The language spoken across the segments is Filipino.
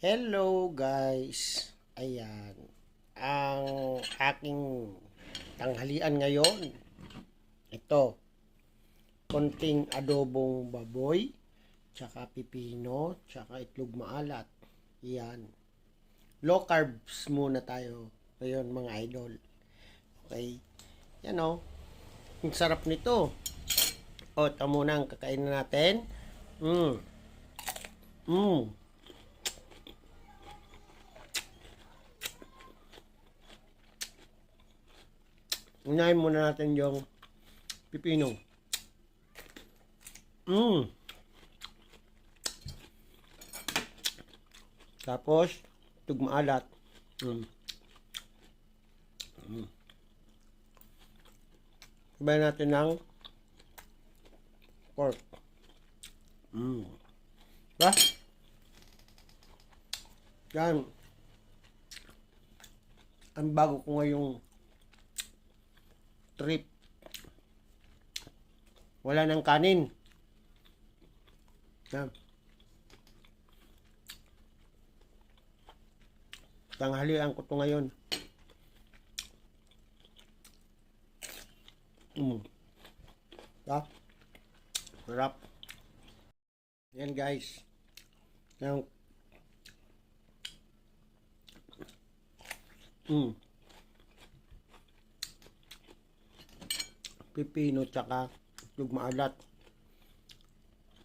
Hello guys. Ayan. Ang aking tanghalian ngayon. Ito. Konting adobong baboy, tsaka pipino, tsaka itlog maalat. Yan. Low carbs muna tayo ngayon mga idol. Okay. Yan o. Ang sarap nito. O, ito muna ang kakainin natin. Mmm. Mmm. Unahin muna natin yung pipino. Mmm. Tapos, tugmaalat. Mm. Mm. Sabayan natin ng pork. Mm. Diba? Yan. Ang bago ko ngayong trip. Wala ng kanin. Yan. Tanghalian ko to ngayon. Mm. Ha? Sarap. Yan guys. Yan. Mm. Pipino tsaka yung maalat.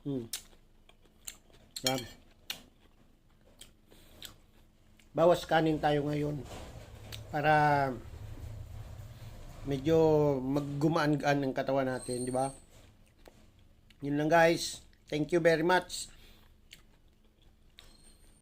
Mm. Yan. Bawas kanin tayo ngayon para medyo maggumaan-gaan ang katawan natin, di ba? Yun lang guys. Thank you very much.